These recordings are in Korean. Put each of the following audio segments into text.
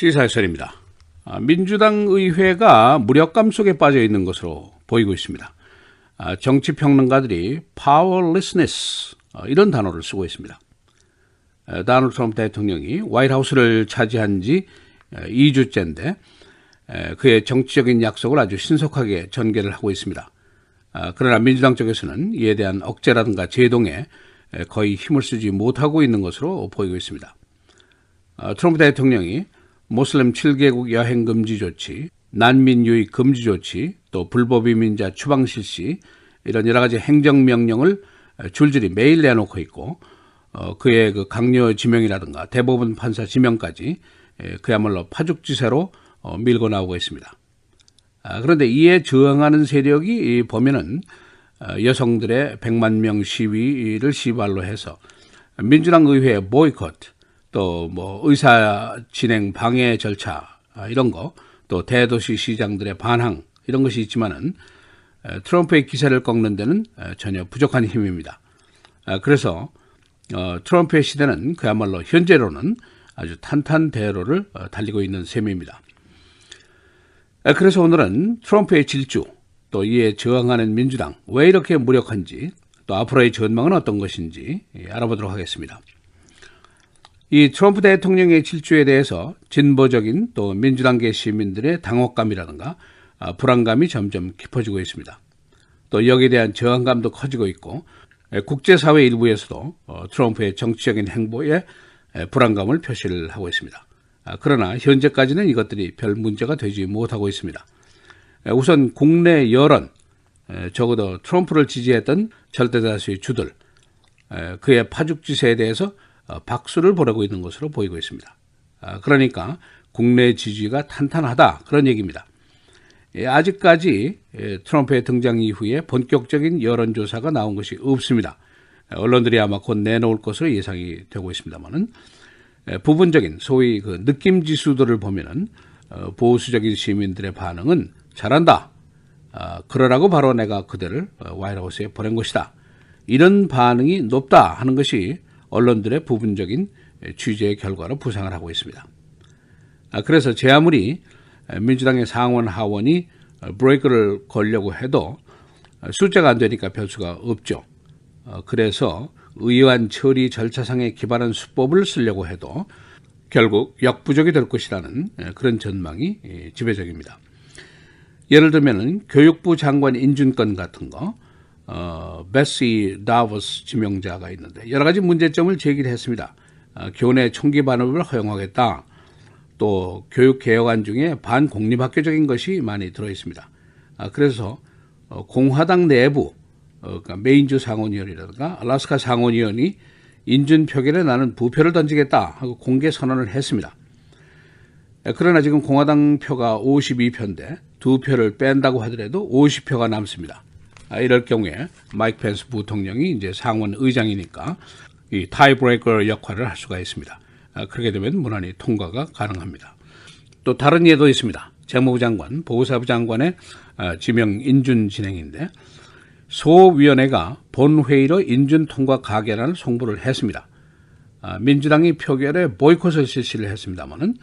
시사해설입니다. 아, 민주당 의회가 무력감 속에 빠져 있는 것으로 보이고 있습니다. 아, 정치 평론가들이 powerlessness 어, 이런 단어를 쓰고 있습니다. 에, 다널드 트럼프 대통령이 화이트하우스를 차지한 지 2주째인데 그의 정치적인 약속을 아주 신속하게 전개를 하고 있습니다. 아, 그러나 민주당 쪽에서는 이에 대한 억제라든가 제동에 에, 거의 힘을 쓰지 못하고 있는 것으로 보이고 있습니다. 아, 트럼프 대통령이 모슬렘 7개국 여행 금지 조치, 난민 유입 금지 조치, 또 불법 이민자 추방 실시 이런 여러 가지 행정 명령을 줄줄이 매일 내놓고 있고 어, 그의 그 강요 지명이라든가 대법원 판사 지명까지 에, 그야말로 파죽지세로 어, 밀고 나오고 있습니다. 아, 그런데 이에 저항하는 세력이 이 보면은 어, 여성들의 100만 명 시위를 시발로 해서 민주당 의회 보이콧 또 뭐 의사 진행 방해 절차 아, 이런 거 또 대도시 시장들의 반항 이런 것이 있지만은 에, 트럼프의 기세를 꺾는 데는 에, 전혀 부족한 힘입니다. 아, 그래서 어, 트럼프의 시대는 그야말로 현재로는 아주 탄탄 대로를 어, 달리고 있는 셈입니다. 아, 그래서 오늘은 트럼프의 질주 또 이에 저항하는 민주당 왜 이렇게 무력한지 또 앞으로의 전망은 어떤 것인지 예, 알아보도록 하겠습니다. 이 트럼프 대통령의 질주에 대해서 진보적인 또 민주당계 시민들의 당혹감이라든가 아, 불안감이 점점 깊어지고 있습니다. 또 여기에 대한 저항감도 커지고 있고 에, 국제사회 일부에서도 어, 트럼프의 정치적인 행보에 에, 불안감을 표시를 하고 있습니다. 아, 그러나 현재까지는 이것들이 별 문제가 되지 못하고 있습니다. 에, 우선 국내 여론, 에, 적어도 트럼프를 지지했던 절대다수의 주들, 에, 그의 파죽지세에 대해서 어, 박수를 보내고 있는 것으로 보이고 있습니다. 아, 그러니까 국내 지지가 탄탄하다 그런 얘기입니다. 예, 아직까지 예, 트럼프의 등장 이후에 본격적인 여론조사가 나온 것이 없습니다. 예, 언론들이 아마 곧 내놓을 것으로 예상이 되고 있습니다만은 예, 부분적인 소위 그 느낌 지수들을 보면은 어, 보수적인 시민들의 반응은 잘한다. 아, 그러라고 바로 내가 그들을 어, 와이트하우스에 보낸 것이다. 이런 반응이 높다 하는 것이 언론들의 부분적인 예, 취재의 결과로 부상을 하고 있습니다. 아, 그래서 제 아무리 민주당의 상원 하원이 어, 브레이크를 걸려고 해도 어, 숫자가 안 되니까 별 수가 없죠. 어, 그래서 의원 처리 절차상에 기반한 수법을 쓰려고 해도 결국 역부족이 될 것이라는 예, 그런 전망이 예, 지배적입니다. 예를 들면은 교육부 장관 인준권 같은 거, 어, 베시 다버스 지명자가 있는데 여러 가지 문제점을 제기를 했습니다. 어, 교내 총기 반업을 허용하겠다. 또 교육 개혁안 중에 반공립학교적인 것이 많이 들어 있습니다. 아, 그래서 어, 공화당 내부 어, 그러니까 메인주 상원의원이라든가 알라스카 상원의원이 인준 표결에 나는 부표를 던지겠다 하고 공개 선언을 했습니다. 에, 그러나 지금 공화당 표가 52표인데 두 표를 뺀다고 하더라도 50표가 남습니다. 아, 이럴 경우에 마이크 펜스 부통령이 이제 상원 의장이니까 이 타이브레이커 역할을 할 수가 있습니다. 아, 그렇게 되면 무난히 통과가 가능합니다. 또 다른 예도 있습니다. 재무부 장관, 보호사부 장관의 아, 지명 인준 진행인데 소위원회가 본회의로 인준 통과 가결안을 송부를 했습니다. 아, 민주당이 표결에 보이콧을 실시를 했습니다만은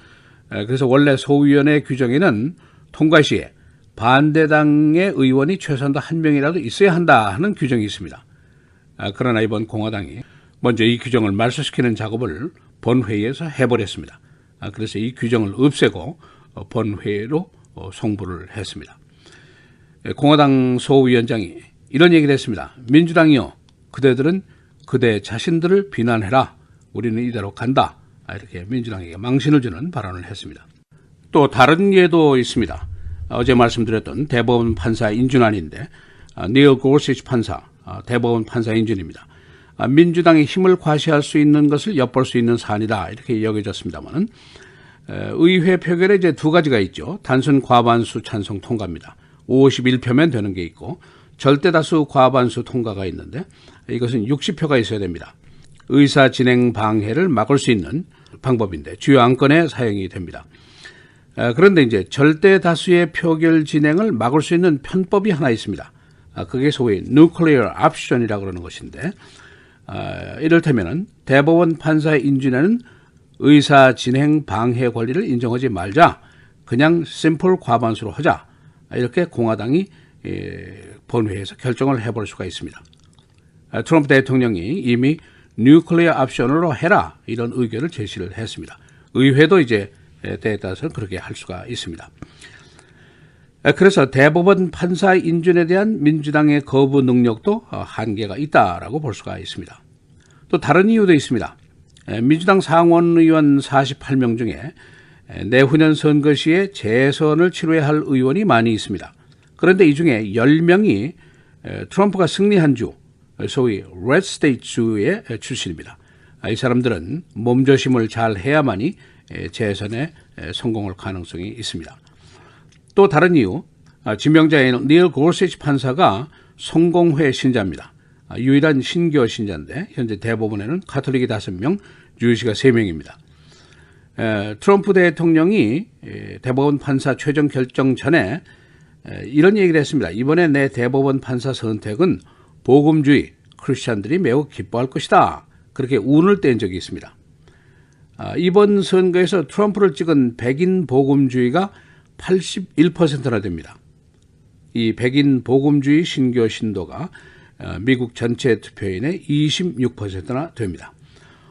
그래서 원래 소위원회 규정에는 통과 시에 반대당의 의원이 최소한도 한 명이라도 있어야 한다 하는 규정이 있습니다. 아, 그러나 이번 공화당이 먼저 이 규정을 말소시키는 작업을 본회의에서 해버렸습니다. 아, 그래서 이 규정을 없애고 어, 본회의로 어, 송부를 했습니다. 예, 공화당 소위원장이 이런 얘기를 했습니다. 민주당이요. 그대들은 그대 자신들을 비난해라. 우리는 이대로 간다. 아, 이렇게 민주당에게 망신을 주는 발언을 했습니다. 또 다른 예도 있습니다. 어제 말씀드렸던 대법원 판사 인준안인데 아, 니어 고시치 판사, 아, 대법원 판사 인준입니다. 아, 민주당의 힘을 과시할 수 있는 것을 엿볼 수 있는 사안이다 이렇게 여겨졌습니다만은 의회 표결에 이제 두 가지가 있죠. 단순 과반수 찬성 통과입니다. 51표면 되는 게 있고 절대 다수 과반수 통과가 있는데 이것은 60표가 있어야 됩니다. 의사 진행 방해를 막을 수 있는 방법인데 주요 안건에 사용이 됩니다. 아, 그런데 이제 절대 다수의 표결 진행을 막을 수 있는 편법이 하나 있습니다. 아, 그게 소위 nuclear option이라고 그러는 것인데 아, 이를테면은 대법원 판사의 인준에는 의사 진행 방해 권리를 인정하지 말자. 그냥 심플 과반수로 하자. 이렇게 공화당이 예, 본회의에서 결정을 해볼 수가 있습니다. 아, 트럼프 대통령이 이미 뉴클리어 옵션으로 해라 이런 의견을 제시를 했습니다. 의회도 이제 때 에 따라서 그렇게 할 수가 있습니다. 아, 그래서 대법원 판사 인준에 대한 민주당의 거부 능력도 어, 한계가 있다라고 볼 수가 있습니다. 또 다른 이유도 있습니다. 에, 민주당 상원 의원 48명 중에 에, 내후년 선거 시에 재선을 치러야 할 의원이 많이 있습니다. 그런데 이 중에 10명이 에, 트럼프가 승리한 주, 소위 레드 스테이트 주의 출신입니다. 아, 이 사람들은 몸조심을 잘 해야만이 에, 재선에 에, 성공할 가능성이 있습니다. 또 다른 이유, 아, 지명자인 닐 고르시치 판사가 성공회 신자입니다. 아, 유일한 신교 신자인데 현재 대법원에는 카톨릭이 5명, 주유시가 3명입니다. 트럼프 대통령이 에, 대법원 판사 최종 결정 전에 에, 이런 얘기를 했습니다. 이번에 내 대법원 판사 선택은 복음주의 크리스찬들이 매우 기뻐할 것이다. 그렇게 운을 뗀 적이 있습니다. 아, 이번 선거에서 트럼프를 찍은 백인 복음주의가 81%나 됩니다. 이 백인 복음주의 신교 신도가 어, 미국 전체 투표인의 26%나 됩니다.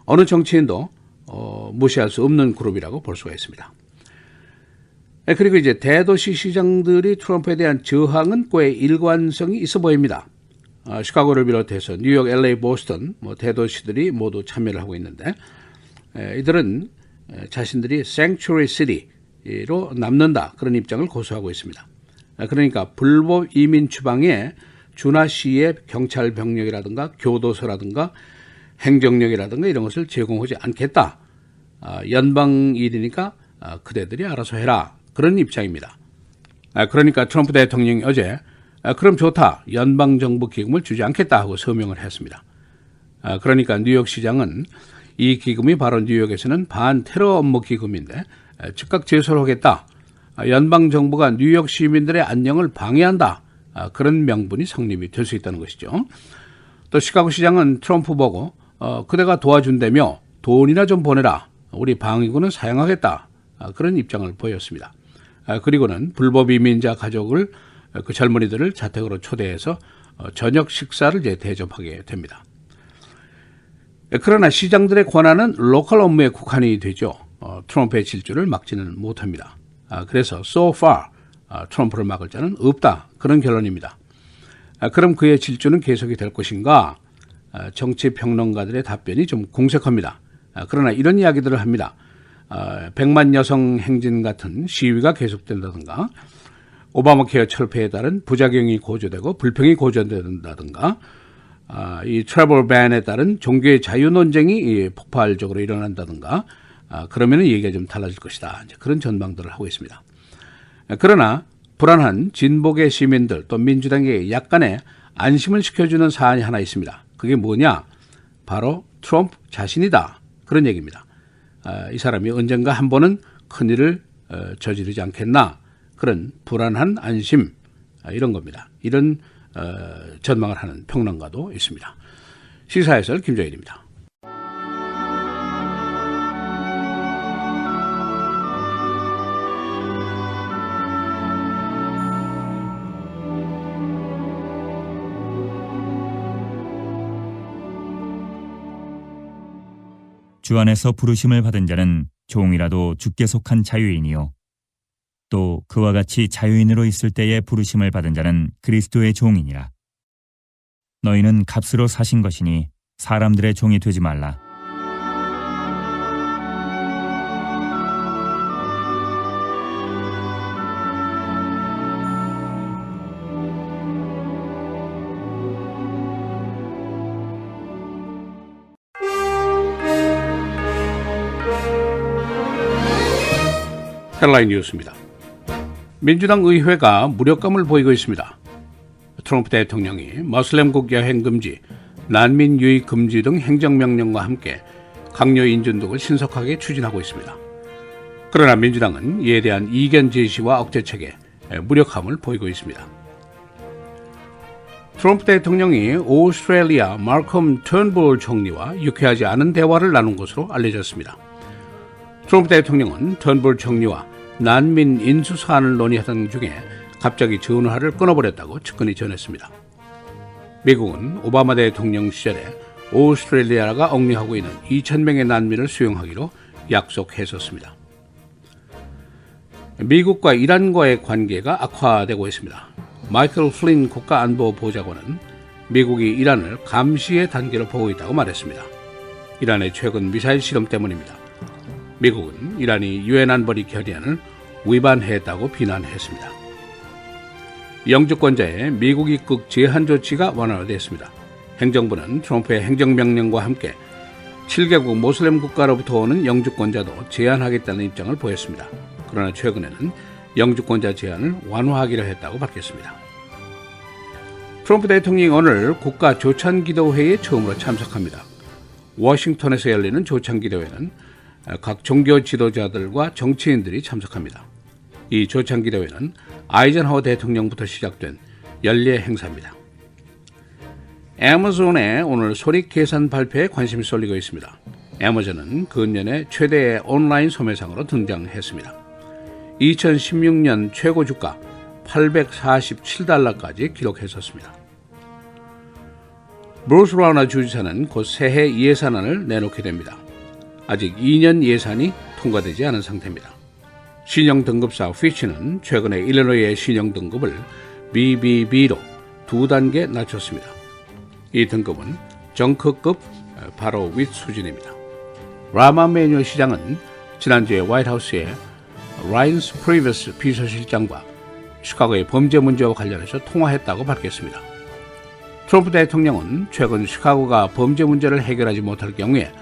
어느 정치인도 어, 무시할 수 없는 그룹이라고 볼 수가 있습니다. 네, 그리고 이제 대도시 시장들이 트럼프에 대한 저항은 꽤 일관성이 있어 보입니다. 어, 시카고를 비롯해서 뉴욕, LA, 보스턴 뭐 대도시들이 모두 참여를 하고 있는데 에, 이들은 에, 자신들이 sanctuary city로 남는다 그런 입장을 고수하고 있습니다. 아, 그러니까 불법 이민 추방에 준하 시의 경찰 병력이라든가 교도소라든가 행정력이라든가 이런 것을 제공하지 않겠다. 아, 연방 일이니까 아, 그대들이 알아서 해라. 그런 입장입니다. 아, 그러니까 트럼프 대통령이 어제 아, 그럼 좋다. 연방 정부 기금을 주지 않겠다 하고 서명을 했습니다. 아, 그러니까 뉴욕 시장은 이 기금이 바로 뉴욕에서는 반테러 업무 기금인데 아, 즉각 제소를 하겠다. 아, 연방 정부가 뉴욕 시민들의 안녕을 방해한다. 아, 그런 명분이 성립이 될 수 있다는 것이죠. 또 시카고 시장은 트럼프 보고 어, 그대가 도와준다며 돈이나 좀 보내라. 우리 방위군은 사용하겠다. 아, 그런 입장을 보였습니다. 아, 그리고는 불법 이민자 가족을 어, 그 젊은이들을 자택으로 초대해서 어, 저녁 식사를 이제 대접하게 됩니다. 예, 그러나 시장들의 권한은 로컬 업무에 국한이 되죠. 어, 트럼프의 질주를 막지는 못합니다. 아, 그래서 so far 아, 트럼프를 막을 자는 없다 그런 결론입니다. 아, 그럼 그의 질주는 계속이 될 것인가? 아, 정치 평론가들의 답변이 좀 공색합니다. 아, 그러나 이런 이야기들을 합니다. 아, 백만 여성 행진 같은 시위가 계속된다든가, 오바마 케어 철폐에 따른 부작용이 고조되고 불평이 고조된다든가, 아, 이 트래블 밴에 따른 종교의 자유 논쟁이 이 폭발적으로 일어난다든가, 아, 그러면은 얘기가 좀 달라질 것이다. 이제 그런 전망들을 하고 있습니다. 그러나 불안한 진복의 시민들 또 민주당에게 약간의 안심을 시켜주는 사안이 하나 있습니다. 그게 뭐냐? 바로 트럼프 자신이다. 그런 얘기입니다. 아, 이 사람이 언젠가 한 번은 큰일을 어, 저지르지 않겠나 그런 불안한 안심 아, 이런 겁니다. 이런 어, 전망을 하는 평론가도 있습니다. 시사해설 김정일입니다. 주 안에서 부르심을 받은 자는 종이라도 주께 속한 자유인이요 또 그와 같이 자유인으로 있을 때에 부르심을 받은 자는 그리스도의 종이니라. 너희는 값으로 사신 것이니 사람들의 종이 되지 말라. 헬라인 뉴스입니다. 민주당 의회가 무력감을 보이고 있습니다. 트럼프 대통령이 머슬렘국 여행 금지, 난민 유입 금지 등 행정명령과 함께 강요 인준 등을 신속하게 추진하고 있습니다. 그러나 민주당은 이에 대한 이견 제시와 억제책에 무력함을 보이고 있습니다. 트럼프 대통령이 오스트레일리아 말컴 턴볼 총리와 유쾌하지 않은 대화를 나눈 것으로 알려졌습니다. 트럼프 대통령은 턴볼 총리와 난민 인수 사안을 논의하던 중에 갑자기 전화를 끊어버렸다고 측근이 전했습니다. 미국은 오바마 대통령 시절에 오스트레일리아가 억류하고 있는 2,000명의 난민을 수용하기로 약속했었습니다. 미국과 이란과의 관계가 악화되고 있습니다. 마이클 플린 국가안보보좌관은 미국이 이란을 감시의 단계로 보고 있다고 말했습니다. 이란의 최근 미사일 실험 때문입니다. 미국은 이란이 유엔 안보리 결의안을 위반했다고 비난했습니다. 영주권자의 미국 입국 제한 조치가 완화됐습니다. 행정부는 트럼프의 행정명령과 함께 7개국 모슬렘 국가로부터 오는 영주권자도 제한하겠다는 입장을 보였습니다. 그러나 최근에는 영주권자 제한을 완화하기로 했다고 밝혔습니다. 트럼프 대통령이 오늘 국가 조찬기도회에 처음으로 참석합니다. 워싱턴에서 열리는 조찬기도회는 각 종교 지도자들과 정치인들이 참석합니다. 이 조찬기도회는 아이젠하워 대통령부터 시작된 연례 행사입니다. 애마존의 오늘 소리 계산 발표에 관심이 쏠리고 있습니다. 애마존은 근년에 최대의 온라인 소매상으로 등장했습니다. 2016년 최고 주가 847달러까지 기록했었습니다. 브루스 라우나 주지사는 곧 새해 예산안을 내놓게 됩니다. 아직 2년 예산이 통과되지 않은 상태입니다. 신용 등급사 피치는 최근에 일리노이의 신용 등급을 BBB로 두 단계 낮췄습니다. 이 등급은 정크급 바로 윗 수준입니다. 라마 메뉴 시장은 지난주에 화이트하우스에 라인스 프리버스 비서실장과 시카고의 범죄 문제와 관련해서 통화했다고 밝혔습니다. 트럼프 대통령은 최근 시카고가 범죄 문제를 해결하지 못할 경우에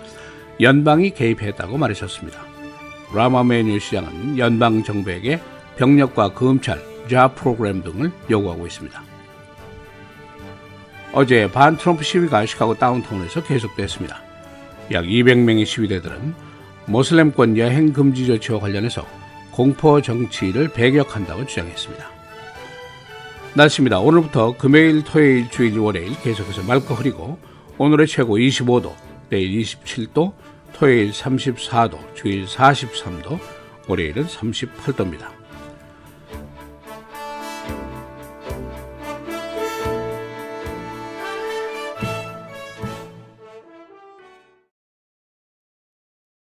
연방이 개입했다고 말하셨습니다. 라마메뉴 시장은 연방 정부에게 병력과 검찰, 자 프로그램 등을 요구하고 있습니다. 어제 반 트럼프 시위가 시카고 다운타운에서 계속됐습니다. 약 200명의 시위대들은 모슬렘권 여행 금지 조치와 관련해서 공포 정치를 배격한다고 주장했습니다. 날씨입니다. 오늘부터 금요일, 토요일, 주일, 월요일 계속해서 맑고 흐리고 오늘의 최고 25도, 내일 27도, 토요일 34도, 주일 43도, 월요일은 38도입니다.